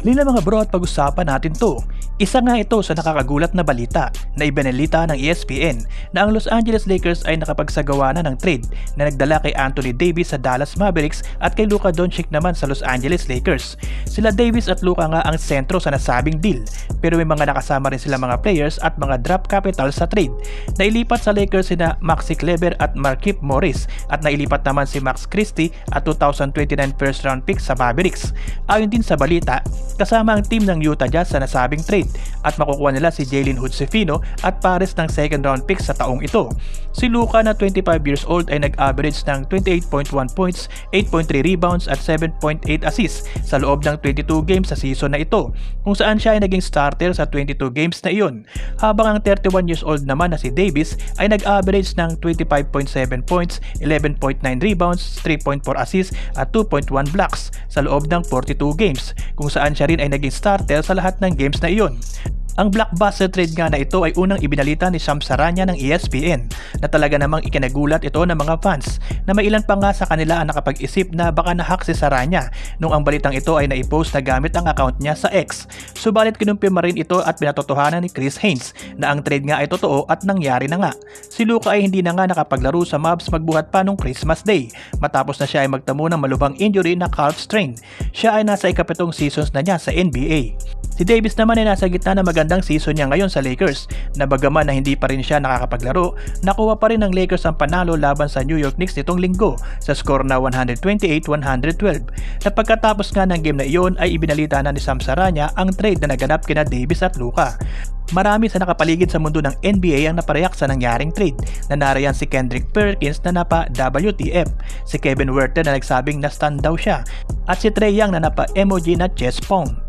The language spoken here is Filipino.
Halina mga bro at pag-usapan natin to. Isa nga ito sa nakakagulat na balita na ibinalita ng ESPN na ang Los Angeles Lakers ay nakapagsagawa na ng trade na nagdala kay Anthony Davis sa Dallas Mavericks at kay Luka Doncic naman sa Los Angeles Lakers. Sila Davis at Luka nga ang sentro sa nasabing deal pero may mga nakasama rin sila mga players at mga draft capital sa trade. Nailipat sa Lakers sina Maxi Kleber at Markif Morris at nailipat naman si Max Christie at 2029 first round pick sa Mavericks. Ayon din sa balita, kasama ang team ng Utah Jazz sa nasabing trade at makukuha nila si Jalen Hood-Schifino at pares ng second round pick sa taong ito. Si Luka na 25 years old ay nag-average ng 28.1 points, 8.3 rebounds at 7.8 assists sa loob ng 22 games sa season na ito kung saan siya ay naging starter sa 22 games na iyon habang ang 31 years old naman na si Davis ay nag-average ng 25.7 points, 11.9 rebounds, 3.4 assists at 2.1 blocks sa loob ng 42 games kung saan siya rin ay naging starter sa lahat ng games na iyon. Ang blockbuster trade nga na ito ay unang ibinalita ni Sham Saranya ng ESPN na talaga namang ikinagulat ito ng mga fans na may ilan pa nga sa kanila ang nakapag-isip na baka nahack si Saranya nung ang balitang ito ay naipost na gamit ang account niya sa X. Subalit kinumpirma rin ito at pinatotohanan ni Chris Haynes na ang trade nga ay totoo at nangyari na nga. Si Luka ay hindi na nga nakapaglaro sa Mavs magbuhat pa nung Christmas Day matapos na siya ay magtamo ng malubhang injury na calf strain. Siya ay nasa ikapitong seasons na niya sa NBA. Si Davis naman ay nasa gitna ng magandang season niya ngayon sa Lakers na bagaman na hindi pa rin siya nakakapaglaro, nakuha pa rin ng Lakers ang panalo laban sa New York Knicks nitong linggo sa score na 128-112. Na pagkatapos nga ng game na iyon ay ibinalita na ni Sam Saranya ang trade na naganap kina Davis at Luka. Marami sa nakapaligid sa mundo ng NBA ang napareyak sa nangyaring trade na narayan si Kendrick Perkins na napa WTF, si Kevin Werther na nagsabing na-stun daw siya, at si Trey Young na napa emoji na chest pound.